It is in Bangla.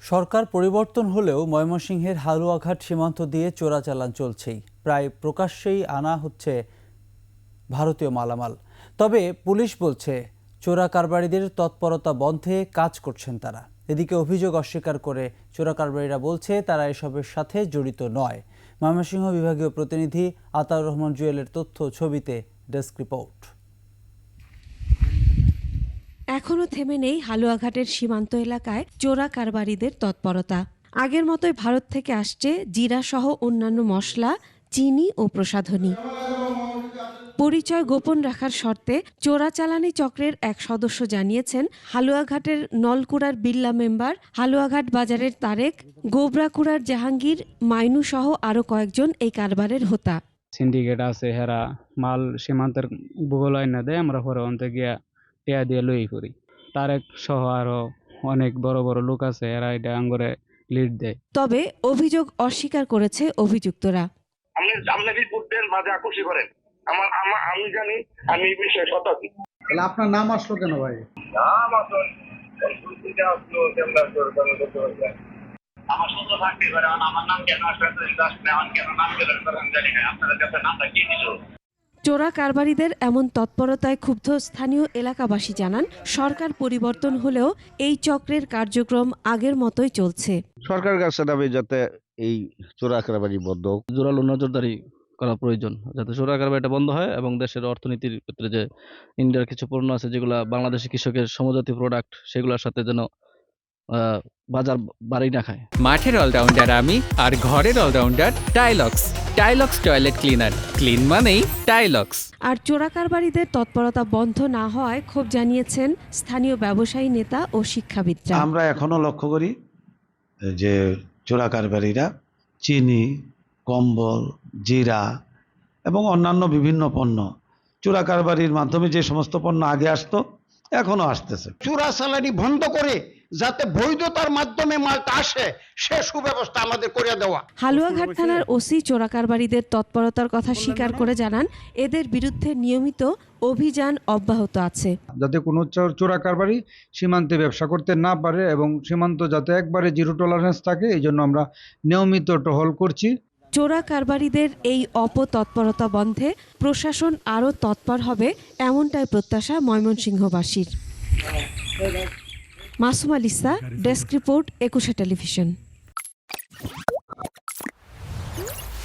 সরকার পরিবর্তন হলেও ময়মনসিংহের হালুয়াঘাট সীমান্ত দিয়ে চোরাচালান চলছেই। প্রায় প্রকাশ্যেই আনা হচ্ছে ভারতীয় মালামাল। তবে পুলিশ বলছে চোরা কারবারিদের তৎপরতা বন্ধে কাজ করছেন তারা। এদিকে অভিযোগ অস্বীকার করে চোরা কারবারিরা বলছে, তারা এসবের সাথে জড়িত নয়। ময়মনসিংহ বিভাগীয় প্রতিনিধি আতাউর রহমান জুয়েলের তথ্য ছবিতে ডেস্ক রিপোর্ট। এখনও থেমে নেই হালুয়াঘাটের সীমান্ত এলাকায় চোরা কারবারিদের তৎপরতা। আগের মতোই ভারত থেকে আসছে জিরা সহ অন্যান্য মশলা, চিনি ও প্রসাধনী। পরিচয় গোপন রাখার শর্তে চোরাচালানি চক্রের এক সদস্য জানিয়েছেন, হালুয়াঘাটের নলকুড়ার বিল্লা মেম্বার, হালুয়াঘাট বাজারের তারেক, গোবরাকুড়ার জাহাঙ্গীর, মাইনু সহ আরও কয়েকজন এই কারবারের হোতা। সিন্ডিকেট আছে হেরা, মাল সীমান্তের ভূগোল আইনা দেয়, আমরা পরে অন্তে গিয়া টেয়া দিয়ে লই করি তারেক সহ আরও অনেক বড় বড় লোক আছে এরা এটা আঙ্গরে লিড দেয়। তবে অভিযোগ অস্বীকার করেছে অভিযুক্তরা। আপনি আপনি রিপোর্ট দেন বা যা খুশি করেন। আমার আমি জানি আমি এই বিষয়ে শতাধি তাহলে আপনার নাম আসলো কেন ভাই? পরিস্থিতি আসলো আমার সুন্দর থাকতে পারে আমার নাম কেন আসলে আমার কেন নাম কেন আমি জানি না। আপনাদের কাছে নামটা কি দিল? চোরা কারবারিদের এমন তৎপরতায় ক্ষুব্ধ স্থানীয় এলাকাবাসী জানান সরকার পরিবর্তন হলেও এই চক্রের কার্যক্রম আগের মতোই চলছে। সরকার কাছে দাবি যাতে এই চোরা কারবারি বন্ধ। জোরালো নজরদারি করা প্রয়োজন যাতে চোরা কারবার বন্ধ হয় এবং দেশের অর্থনীতির ক্ষেত্রে যে ইন্ডিয়ার কিছু পণ্য আছে যেগুলা বাংলাদেশি কৃষকের সমজাতি প্রোডাক্ট সেগুলোর সাথে যেন আহ, বাজার বাড়ি না খায়। মাঠের অলরাউন্ডার আমি আর ঘরের allrounder Tylox Tylox toilet cleaner. Clean মানেই টাইলক্স আর চোরা কারবারিদের তৎপরতা বন্ধ না হওয়ায় ক্ষোভ জানিয়েছেন স্থানীয় ব্যবসায়ী নেতা ও শিক্ষাবিদরা। আমরা এখনও লক্ষ্য করি যে চোরা কারবারিরা চিনি কম্বল জিরা এবং অন্যান্য বিভিন্ন পণ্য চোরা কারবারির মাধ্যমে যে সমস্ত পণ্য আগে আসতো এখনও আসতেছে। চোরা চালানি বন্ধ করে যাতে বৈধতার মাধ্যমে মালটা আসে সে সুব্যবস্থা আমাদের করে দেওয়া। হালুয়াঘাট থানার ওসি চোরা কারবারিদের তৎপরতার কথা স্বীকার করে জানান এদের বিরুদ্ধে নিয়মিত অভিযান অব্যাহত আছে। যাতে কোনো চোর চোরা কারবারি সীমান্তে ব্যবসা করতে না পারে এবং সীমান্ত যাতে একবারে জিরো টলারেন্স থাকে এই জন্য আমরা নিয়মিত টহল করছি। চোরা কারবারিদের এই অপতৎপরতা বন্ধে প্রশাসন আরও তৎপর হবে এমনটাই প্রত্যাশা ময়মনসিংহবাসীর। Masum Alisa desk report, Ekushey Television.